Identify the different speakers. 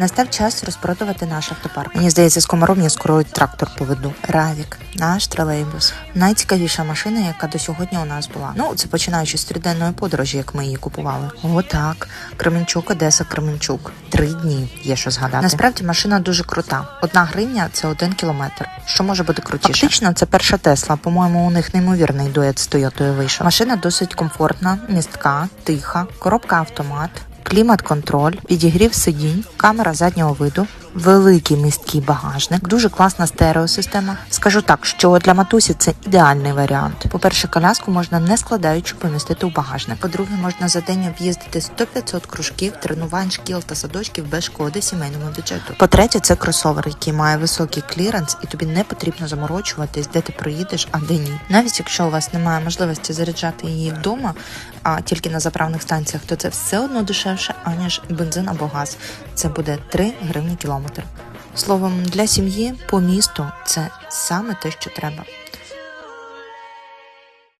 Speaker 1: Настав час розпродувати наш автопарк. Мені здається, з комаром я скоро трактор поведу. Равік, наш тролейбус. Найцікавіша машина, яка до сьогодні у нас була. Ну, це починаючи з триденної подорожі, як ми її купували. Отак. Кременчук, Одеса, Кременчук. Три дні є що згадати. Насправді машина дуже крута. Одна гривня це один кілометр. Що може бути крутіше? Фактично, це перша Тесла. По-моєму, у них неймовірний дует з Тойотою вийшов. Машина досить комфортна, містка, тиха, коробка автомат. Клімат-контроль, підігрів сидінь, камера заднього виду, великий місткий багажник, дуже класна стереосистема. Скажу так, що для матусі це ідеальний варіант. По-перше, коляску можна не складаючи помістити у багажник. По-друге, можна за день об'їздити 100-500 кружків, тренувань, шкіл та садочків без шкоди сімейному бюджету. По-третє, це кросовер, який має високий кліренс, і тобі не потрібно заморочуватись, де ти проїдеш, а де ні. Навіть якщо у вас немає можливості заряджати її вдома, а тільки на заправних станціях, то це все одно дешевше, аніж бензин або газ. Це буде 3 гривні кілометр. Словом, для сім'ї по місту це саме те, що треба.